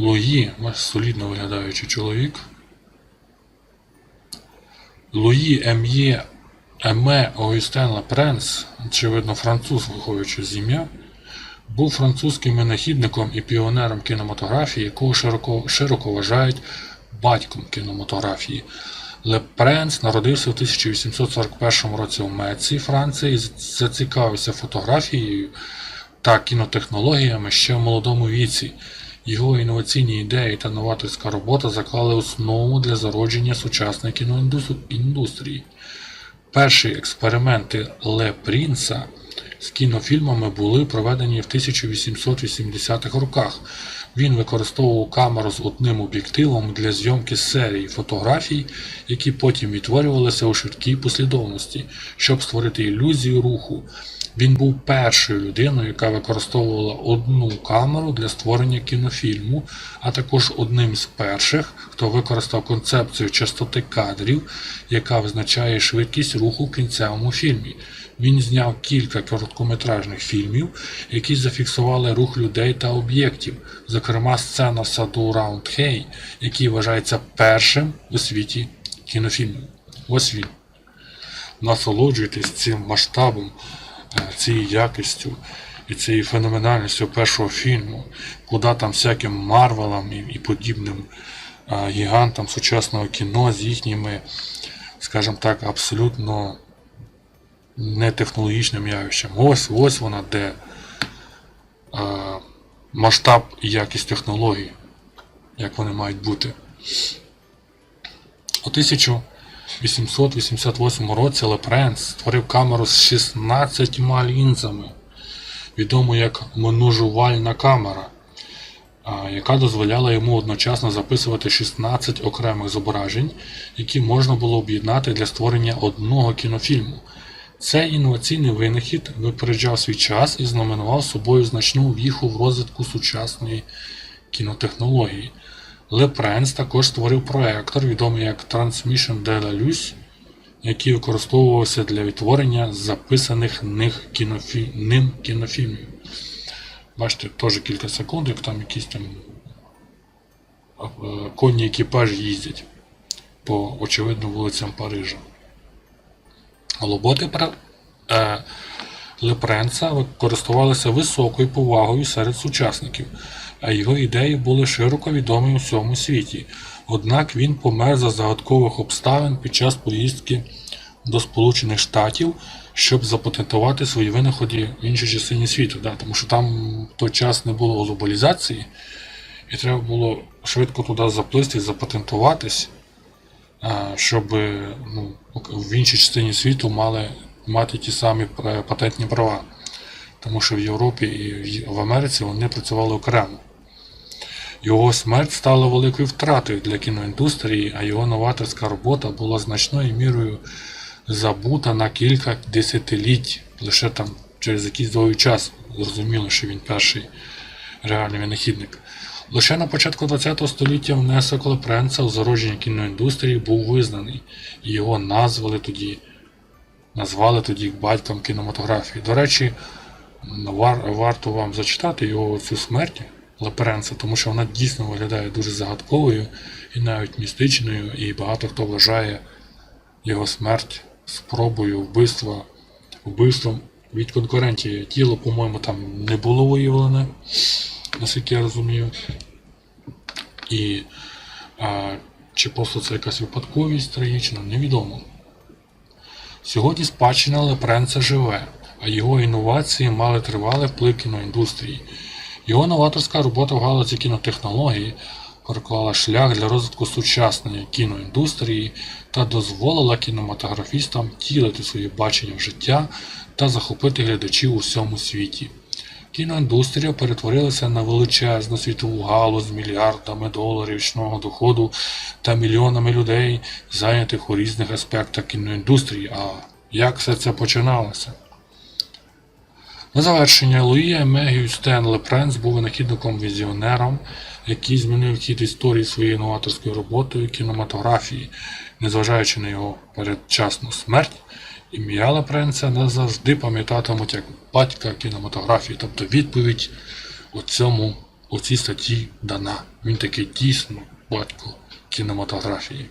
Ось солідно виглядаючий чоловік. Луї Ем'є Еме Огюстен Лапренс, очевидно француз, виходячи з ім'я, був французьким винахідником і піонером кінематографії, якого широко, широко вважають батьком кінематографії. Лепренс народився у 1841 році у Меці, Франції, і зацікавився фотографією та кінотехнологіями ще в молодому віці. Його інноваційні ідеї та новаторська робота заклали основу для зародження сучасної кіноіндустрії. Перші експерименти Ле Прінса з кінофільмами були проведені в 1880-х роках. Він використовував камеру з одним об'єктивом для зйомки серії фотографій, які потім відтворювалися у швидкій послідовності, щоб створити ілюзію руху. Він був першою людиною, яка використовувала одну камеру для створення кінофільму, а також одним з перших, хто використав концепцію частоти кадрів, яка визначає швидкість руху в кінцевому фільмі. Він зняв кілька короткометражних фільмів, які зафіксували рух людей та об'єктів, зокрема сцена саду Раунд Хей, який вважається першим у світі кінофільмом. Ось він. Насолоджуйтесь цим масштабом, е, цією якістю і цією феноменальністю першого фільму, куди там всяким Марвелам і, і подібним е, гігантам сучасного кіно з їхніми, скажімо так, абсолютно нетехнологічним явищем. Ось ось вона де е, масштаб і якість технологій, як вони мають бути. У 1888 році Лепренс створив камеру з 16 лінзами, відому як множувальна камера, яка дозволяла йому одночасно записувати 16 окремих зображень, які можна було об'єднати для створення одного кінофільму. Цей інноваційний винахід випереджав свій час і знаменував собою значну віху в розвитку сучасної кінотехнології. Лепренс також створив проектор, відомий як Transmission de la Luce, який використовувався для відтворення записаних них кінофі... ним кінофільмів. Бачите, теж кілька секунд, як там якісь там е, конні екіпажі їздять по очевидно вулицям Парижа. Роботи пра- е, Лепренца користувалися високою повагою серед сучасників, а його ідеї були широко відомі у всьому світі. Однак він помер за загадкових обставин під час поїздки до Сполучених Штатів, щоб запатентувати свої винаходи в іншій частині світу. Да, тому що там в той час не було глобалізації, і треба було швидко туди заплисти, запатентуватись щоб ну, в іншій частині світу мали мати ті самі патентні права. Тому що в Європі і в- в Америці вони працювали окремо. Його смерть стала великою втратою для кіноіндустрії, а його новаторська робота була значною мірою забута на кілька десятиліть. Лише там через якийсь довгий час зрозуміло, що він перший реальний винахідник. Лише на початку ХХ століття внесок Лепренца у зародження кіноіндустрії був визнаний, і його назвали тоді, назвали тоді батьком кінематографії. До речі, вар, варто вам зачитати його цю смерть Лепренца, тому що вона дійсно виглядає дуже загадковою і навіть містичною, і багато хто вважає його смерть спробою вбивства, вбивством від конкурентів. Тіло, по-моєму, там не було виявлене наскільки я розумію. І а, чи просто це якась випадковість трагічна, невідомо. Сьогодні спадщина Лепренца живе, а його інновації мали тривалий вплив кіноіндустрії. Його новаторська робота в галузі кінотехнології проклала шлях для розвитку сучасної кіноіндустрії та дозволила кінематографістам втілити свої бачення в життя та захопити глядачів у всьому світі. Кіноіндустрія перетворилася на величезну світову галузь з мільярдами доларів річного доходу та мільйонами людей, зайнятих у різних аспектах кіноіндустрії. А як все це починалося? На завершення Луї Мегію Стен Лепренс був винахідником-візіонером, який змінив хід історії своєю новаторською роботою кінематографії, незважаючи на його передчасну смерть. Ім'я не назавжди пам'ятатимуть як батька кінематографії, тобто відповідь у цьому у цій статті дана. Він такий дійсно батько кінематографії.